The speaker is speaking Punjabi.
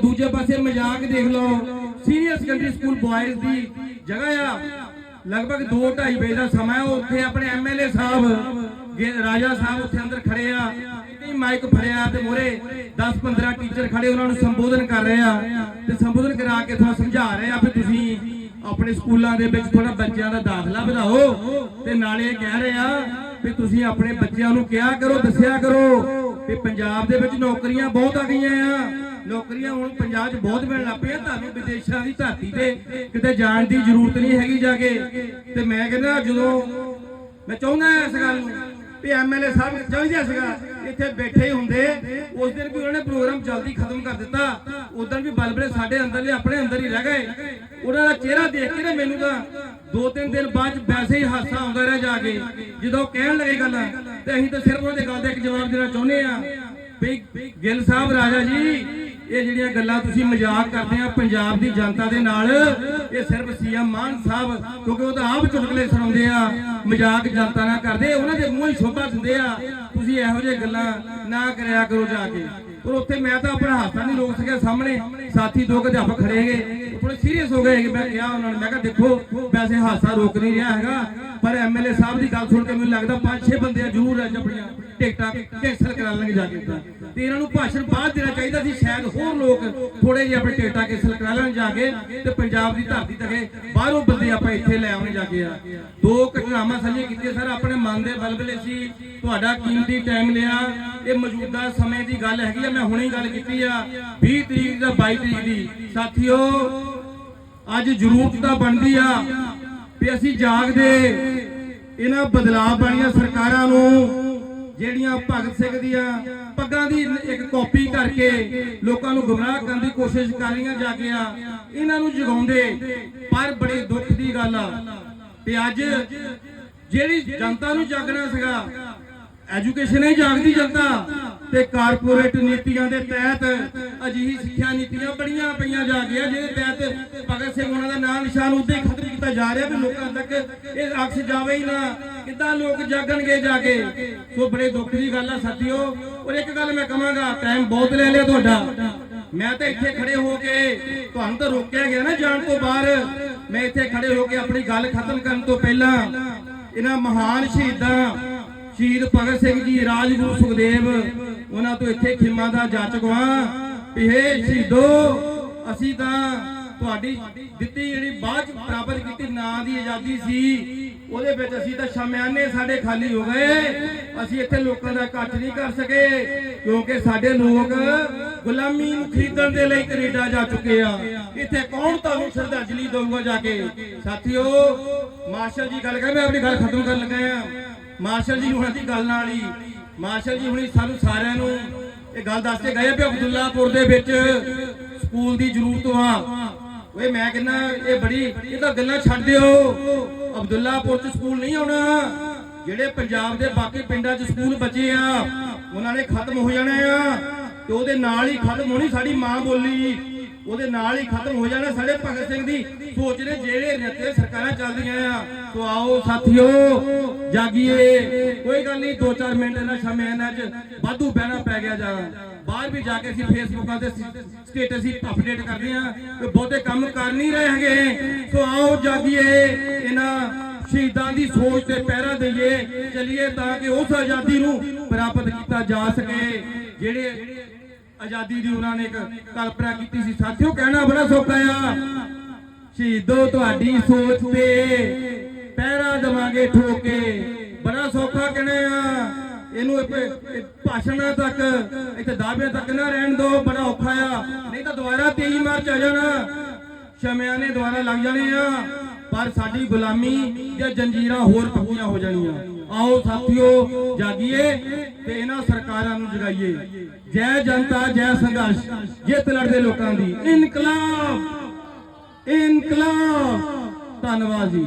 ਦੂਜੇ ਪਾਸੇ ਮਜ਼ਾਕ ਦੇਖ ਲਓ। ਸੀਨੀਅਰ ਸੈਕੰਡਰੀ ਸਕੂਲ ਬॉयਜ਼ ਦੀ ਜਗ੍ਹਾ ਆ। ਲਗਭਗ 2.5 ਵਜੇ ਦਾ ਸਮਾਂ ਉੱਥੇ ਆਪਣੇ ਐਮਐਲਏ ਸਾਹਿਬ ਰਾਜਾ ਸਾਹਿਬ ਉੱਥੇ ਅੰਦਰ ਖੜੇ ਆ। ਨਹੀਂ ਮਾਈਕ ਫੜਿਆ ਤੇ ਮੋਰੇ 10-15 ਟੀਚਰ ਖੜੇ, ਉਹਨਾਂ ਨੂੰ ਸੰਬੋਧਨ ਕਰ ਰਹੇ ਆ। ਤੇ ਸੰਬੋਧਨ ਕਰਾ ਕੇ ਤੁਹਾਨੂੰ ਸਮਝਾ ਰਹੇ ਆ ਵੀ ਤੁਸੀਂ ਆਪਣੇ ਸਕੂਲਾਂ ਦੇ ਵਿੱਚ ਥੋੜਾ ਬੱਚਿਆਂ ਦਾ ਦਾਖਲਾ ਵਧਾਓ। ਤੇ ਨਾਲੇ ਕਹਿ ਰਹੇ ਆ ਵੀ ਤੁਸੀਂ ਆਪਣੇ ਬੱਚਿਆਂ ਨੂੰ ਕਿਹਾ ਕਰੋ, ਦੱਸਿਆ ਕਰੋ ਕਿ ਪੰਜਾਬ ਦੇ ਵਿੱਚ ਨੌਕਰੀਆਂ ਬਹੁਤ ਆ ਗਈਆਂ ਆ। ਨੌਕਰੀਆਂ ਹੁਣ ਪੰਜਾਬ 'ਚ ਬਹੁਤ ਮਿਲਣ ਲੱਗ ਪਈਆਂ ਤੁਹਾਨੂੰ ਵਿਦੇਸ਼ਾਂ ਦੀ ਧਰਤੀ ਤੇ ਕਿਤੇ ਜਾਣ ਦੀ ਜ਼ਰੂਰਤ ਨਹੀਂ ਹੈਗੀ ਜਾ ਕੇ। ਤੇ ਮੈਂ ਕਹਿੰਦਾ ਜਦੋਂ ਮੈਂ ਚਾਹੁੰਦਾ ਇਸ ਗੱਲ ਨੂੰ ਵੀ ਐਮਐਲਏ ਸਾਹਿਬ ਚਾਹੀਦਾ ਸੀਗਾ, ਇੱਥੇ ਬੈਠੇ ਹੁੰਦੇ। ਉਸ ਦਿਨ ਵੀ ਉਹਨਾਂ ਨੇ ਪ੍ਰੋਗਰਾਮ ਜਲਦੀ ਖਤਮ ਕਰ ਦਿੱਤਾ। ਉਦੋਂ ਵੀ ਬਲਬਲੇ ਸਾਡੇ ਅੰਦਰਲੇ ਆਪਣੇ ਅੰਦਰ ਹੀ ਰਹਿ ਗਏ। ਉਹਨਾਂ ਦਾ ਚਿਹਰਾ ਦੇਖ ਕੇ ਨਾ ਮੈਨੂੰ ਤਾਂ ਦੋ ਤਿੰਨ ਦਿਨ ਬਾਅਦ 'ਚ ਵੈਸੇ ਹੀ ਹਾਸਾ ਆਉਂਦਾ ਰਿਹਾ ਜਾ ਕੇ, ਜਦੋਂ ਕਹਿਣ ਲੱਗੇ ਗੱਲਾਂ। ਤੇ ਅਸੀਂ ਤਾਂ ਸਿਰਫ ਉਹਦੇ ਗੱਲ ਦਾ ਇੱਕ ਜਵਾਬ ਦੇਣਾ ਚਾਹੁੰਦੇ ਆ ਵੀ ਗਿੱਲ ਸਾਹਿਬ, ਰਾਜਾ ਜੀ ਇਹ ਜਿਹੜੀਆਂ ਗੱਲਾਂ ਤੁਸੀਂ ਮਜ਼ਾਕ ਕਰਦੇ ਆ ਪੰਜਾਬ ਦੀ ਜਨਤਾ ਦੇ ਨਾਲ, ਇਹ ਸਿਰਫ ਸੀਐਮ ਮਾਨ ਸਾਹਿਬ, ਕਿਉਂਕਿ ਉਹ ਤਾਂ ਆਪ ਚੁਟਕਲੇ ਸੁਣਾਉਂਦੇ ਆ, ਮਜ਼ਾਕ ਜਨਤਾ ਨਾਲ ਕਰਦੇ, ਉਹਨਾਂ ਦੇ ਮੂੰਹ ਹੀ ਸ਼ੋਭਾ ਦਿੰਦੇ ਆ। ਤੁਸੀਂ ਇਹੋ ਜਿਹੇ ਗੱਲਾਂ ਨਾ ਕਰਿਆ ਕਰੋ ਜਾ ਕੇ। ਪਰ ਉੱਥੇ ਮੈਂ ਤਾਂ ਆਪਣਾ ਹਾਸਾ ਨਹੀਂ ਰੋਕ ਸਕਿਆ ਸਾਹਮਣੇ। ਸਾਥੀ ਦੋ ਕੁ ਅਧਿਆਪਕ ਖੜੇ ਹੈਗੇ ਥੋੜੇ ਸੀਰੀਅਸ ਹੋ ਗਏ ਹੈਗੇ। ਮੈਂ ਕਿਹਾ ਉਹਨਾਂ ਨੂੰ, ਮੈਂ ਕਿਹਾ, ਦੇਖੋ, ਵੈਸੇ ਹਾਸਾ ਰੋਕ ਨਹੀਂ ਰਿਹਾ ਹੈਗਾ, ਪਰ ਐਮਐਲਏ ਸਾਹਿਬ ਦੀ ਗੱਲ ਸੁਣ ਕੇ ਮੈਨੂੰ ਲੱਗਦਾ ਪੰਜ ਛੇ ਬੰਦੇ ਜ਼ਰੂਰ ਅੱਜ ਆਪਣੀਆਂ ਟਿਕਟਾਂ ਕੈਂਸਲ ਕਰਾ ਲੈਣਗੇ ਜਾ ਕੇ ਤੇ। ਇਹਨਾਂ ਨੂੰ ਭਾਸ਼ਣ ਬਾਅਦ ਦੇਣਾ ਚਾਹੀਦਾ ਸੀ, ਸ਼ਾਇਦ ਹੋਰ ਲੋਕ ਥੋੜੇ ਜਿਹੇ ਆਪਣੇ ਟਿਕਟਾਂ ਕੈਂਸਲ ਕਰਾ ਲੈਣ ਜਾ ਕੇ ਤੇ ਪੰਜਾਬ ਦੀ ਧਰਤੀ ਤੱਕੇ ਬਾਹਰੋਂ ਬੰਦੇ ਆਪਾਂ ਇੱਥੇ ਲੈ ਆਉਣੇ ਜਾ ਕੇ ਆ। ਦੋ ਘਟਨਾਵਾਂ ਸਾਂਝੀਆਂ ਕੀਤੀਆਂ ਸਰ, ਆਪਣੇ ਮਨ ਦੇ ਬਲਬਲੇ ਸੀ, ਤੁਹਾਡਾ ਕੀਮਤੀ ਟਾਈਮ ਲਿਆ, ਇਹ ਮੌਜੂਦਾ ਸਮੇਂ ਦੀ ਗੱਲ ਹੈਗੀ ਆ, ਮੈਂ ਹੁਣੇ ਹੀ ਗੱਲ ਕੀਤੀ ਆ 20 ਤਰੀਕ ਦਾ 22 ਤਰੀਕ ਦੀ। ਸਾਥੀਓ, ਅੱਜ ਜ਼ਰੂਰਤ ਤਾਂ ਬਣਦੀ ਆ ਵੀ ਅਸੀਂ ਜਾਗਦੇ, ਇਹਨਾਂ ਬਦਲਾਅ ਵਾਲੀਆਂ ਸਰਕਾਰਾਂ ਨੂੰ ਜਿਹੜੀਆਂ ਭਗਤ ਸਿੰਘ ਦੀਆਂ ਪੱਗਾਂ ਦੀ ਇੱਕ ਕਾਪੀ ਕਰਕੇ ਲੋਕਾਂ ਨੂੰ ਗੁੰਮਰਾਹ ਕਰਨ ਦੀ ਕੋਸ਼ਿਸ਼ ਕਰ ਰਹੀਆਂ ਜਾ ਕੇ ਆ, ਇਹਨਾਂ ਨੂੰ ਜਗਾਉਂਦੇ। ਪਰ ਬੜੇ ਦੁੱਖ ਦੀ ਗੱਲ ਆ ਤੇ ਅੱਜ ਜਿਹੜੀ ਜਨਤਾ ਨੂੰ ਜਾਗਣਾ ਸੀਗਾ, ਐਜੂਕੇਸ਼ਨ ਹੀ ਜਾਗਦੀ ਜਨਤਾ ਤੇ ਕਾਰਪੋਰੇਟ ਨੀਤੀਆਂ ਦੇ ਤਹਿਤ ਅਜਿਹੀ ਸਿੱਖਿਆ ਨੀਤੀਆਂ ਬੜੀਆਂ ਪਈਆਂ ਜਾ ਗਿਆ ਜਿਹਦੇ ਤਹਿਤ ਭਗਤ ਸਿੰਘ ਉਹਨਾਂ ਦਾ ਨਾਂ ਨਿਸ਼ਾਨ ਉੱਤੇ ਖਤਮ ਕੀਤਾ ਜਾ ਰਿਹਾ ਵੀ ਲੋਕਾਂ ਤੱਕ ਇਹ ਅਕਸ ਜਾਵੇ ਹੀ ਨਾ। ਕਿੱਦਾਂ ਲੋਕ ਜਾਗਣਗੇ ਜਾ ਕੇ? ਸੋ ਬੜੇ ਦੁੱਖ ਦੀ ਗੱਲ ਆ ਸਾਥੀਓ। ਔਰ ਇੱਕ ਗੱਲ ਮੈਂ ਕਹਾਂਗਾ ਟਾਈਮ ਬਹੁਤ ਲੈ ਲਿਆ ਤੁਹਾਡਾ। ਮੈਂ ਤਾਂ ਇੱਥੇ ਖੜੇ ਹੋ ਕੇ ਤੁਹਾਨੂੰ ਤਾਂ ਰੋਕਿਆ ਗਿਆ ਨਾ ਜਾਣ ਤੋਂ ਬਾਹਰ। ਮੈਂ ਇੱਥੇ ਖੜੇ ਹੋ ਕੇ ਆਪਣੀ ਗੱਲ ਖਤਮ ਕਰਨ ਤੋਂ ਪਹਿਲਾਂ ਇਹਨਾਂ ਮਹਾਨ ਸ਼ਹੀਦਾਂ, ਸ਼ਹੀਦ ਭਗਤ ਸਿੰਘ ਜੀ, ਰਾਜਗੁਰੂ ਸੁਖਦੇਵ, ਉਹਨਾਂ ਤੋਂ ਇੱਥੇ ਖਿਮਾ ਦਾ ਜਾਚਕਵਾ ਵੀ ਹੇ ਸ਼ਹੀਦੋ, ਅਸੀਂ ਤਾਂ ਤੁਹਾਡੀ ਦਿੱਤੀ ਜਿਹੜੀ ਬਾਅਦ ਚ ਪ੍ਰਾਪਤ ਕੀਤੀ ਨਾਂ ਦੀ ਆਜ਼ਾਦੀ ਸੀ, ਉਹਦੇ ਵਿੱਚ ਅਸੀਂ ਤਾਂ ਸ਼ਾਮਿਆਨੇ ਸਾਡੇ ਖਾਲੀ ਹੋ ਗਏ। ਅਸੀਂ ਇੱਥੇ ਲੋਕਾਂ ਦਾ ਇਕੱਠ ਨਹੀਂ ਕਰ ਸਕੇ, ਕਿਉਂਕਿ ਸਾਡੇ ਲੋਕ ਗੁਲਾਮੀ ਨੂੰ ਖਰੀਦਣ ਦੇ ਲਈ ਕੈਨੇਡਾ ਜਾ ਚੁੱਕੇ ਆ। ਇੱਥੇ ਕੌਣ ਤੁਹਾਨੂੰ ਸ਼ਰਧਾਂਜਲੀ ਦੇਊਗਾ ਜਾ ਕੇ? ਸਾਥੀਓ, ਮਾਰਸ਼ਲ ਜੀ ਗੱਲ ਕਰ, ਮੈਂ ਆਪਣੀ ਗੱਲ ਖਤਮ ਕਰਨ ਲੱਗਾ ਆ। ਮਾਰਸ਼ਲ ਜੀ ਹੁਣਾਂ ਦੀ ਗੱਲ ਨਾਲ ਹੀ, ਮਾਰਸ਼ਲ ਜੀ ਹੁਣੀ ਸਾਨੂੰ ਸਾਰਿਆਂ ਨੂੰ ਇਹ ਗੱਲ ਦੱਸ ਕੇ ਗਏ ਵੀ ਅਬਦੁੱਲਾਪੁਰ ਦੇ ਵਿੱਚ ਸਕੂਲ ਦੀ ਜ਼ਰੂਰਤ ਆ ਓਏ ਮੈਂ ਕਹਿੰਦਾ, ਇਹ ਬੜੀ, ਇਹ ਤਾਂ ਗੱਲਾਂ ਛੱਡ ਦਿਓ। ਅਬਦੁੱਲਾਪੁਰ ਚ ਸਕੂਲ ਨਹੀਂ ਆਉਣਾ। ਜਿਹੜੇ ਪੰਜਾਬ ਦੇ ਬਾਕੀ ਪਿੰਡਾਂ 'ਚ ਸਕੂਲ ਬਚੇ ਆ, ਉਹਨਾਂ ਨੇ ਖਤਮ ਹੋ ਜਾਣੇ ਆ। ਤੇ ਉਹਦੇ ਨਾਲ ਹੀ ਖਤਮ ਹੋਣੀ ਸਾਡੀ ਮਾਂ ਬੋਲੀ। ਉਹਦੇ ਨਾਲ ਹੀ ਖਤਮ ਹੋ ਜਾਣਾ ਸਾਡੇ ਭਗਤ ਸਿੰਘ ਦੀ। ਸੋਚ ਨੇ ਜਿਹੜੇ ਨੇਤੇ ਸਰਕਾਰਾਂ ਚੱਲਦੀਆਂ ਆ। ਸੋ ਆਓ ਸਾਥੀਓ, ਜਾਗੀਏ। ਕੋਈ ਗੱਲ ਨਹੀਂ 2-4 ਮਿੰਟ ਇਹਨਾਂ ਸਮੇਂ ਇਹਨਾਂ ਵਾਧੂ ਬਹਿਣਾ ਪੈ ਗਿਆ ਜਾਂ। ਬਾਹਰ ਵੀ ਜਾ ਕੇ ਅਸੀਂ ਫੇਸਬੁੱਕਾਂ ਤੇ ਸਟੇਟਸ ਹੀ ਅਪਡੇਟ ਕਰਦੇ ਆ ਕਿ ਬਹੁਤੇ ਕੰਮ ਕਰ ਨਹੀਂ ਰਹੇ ਹੈਗੇ। ਸੋ ਆਓ ਜਾਗੀਏ। ਇਹਨਾਂ ਸ਼ਹੀਦਾਂ ਦੀ ਸੋਚ ਤੇ ਪਹਿਰਾ ਦਈਏ। ਚਲਿਏ ਤਾਂ ਕਿ ਉਸ ਆਜ਼ਾਦੀ ਨੂੰ ਪ੍ਰਾਪਤ ਕੀਤਾ ਜਾ ਸਕੇ। ਜਿਹੜੇ ਆਜ਼ਾਦੀ ਦੀ ਉਹਨਾਂ ਨੇ ਇੱਕ ਕਲਪਨਾ ਕੀਤੀ ਸੀ। ਸਾਥੀਓ, ਕਹਿਣਾ ਬੜਾ ਸੌਖਾ ਆ। ਸ਼ਹੀਦੋ, ਤੁਹਾਡੀ ਸੋਚ ਤੇ ਪਹਿਰਾ ਦਵਾਂਗੇ ਠੋਕੇ। ਬੜਾ ਸੌਖਾ ਕਹਿਣਾ ਆ। ਇਹਨੂੰ ਇਹ ਭਾਸ਼ਣਾਂ ਤੱਕ, ਇੱਥੇ ਦਾਅਵੇ ਤੱਕ ਨਾ ਰਹਿਣ ਦੋ ਬੜਾ ਔਖਾ ਆ। ਨਹੀਂ ਤਾਂ ਦੁਬਾਰਾ 23 ਮਾਰਚ ਆ ਜਾਣਾ। ਸ਼ਮਿਆਂ ਨੇ ਦੁਬਾਰਾ ਲੱਗ ਜਾਣੇ ਆ। ਪਰ ਸਾਡੀ ਗੁਲਾਮੀ ਜਾਂ ਜੰਜੀਰਾਂ ਹੋਰ ਪੱਕੀਆਂ ਹੋ ਜਾਣੀਆਂ। ਆਓ ਸਾਥੀਓ, ਜਾਗੀਏ ਤੇ ਇਹਨਾਂ ਸਰਕਾਰਾਂ ਨੂੰ ਜਗਾਈਏ। ਜੈ ਜਨਤਾ, ਜੈ ਸੰਘਰਸ਼, ਜਿੱਤ ਲੜਦੇ ਲੋਕਾਂ ਦੀ। ਇਨਕਲਾਬ! ਇਨਕਲਾਬ! ਧੰਨਵਾਦ ਜੀ।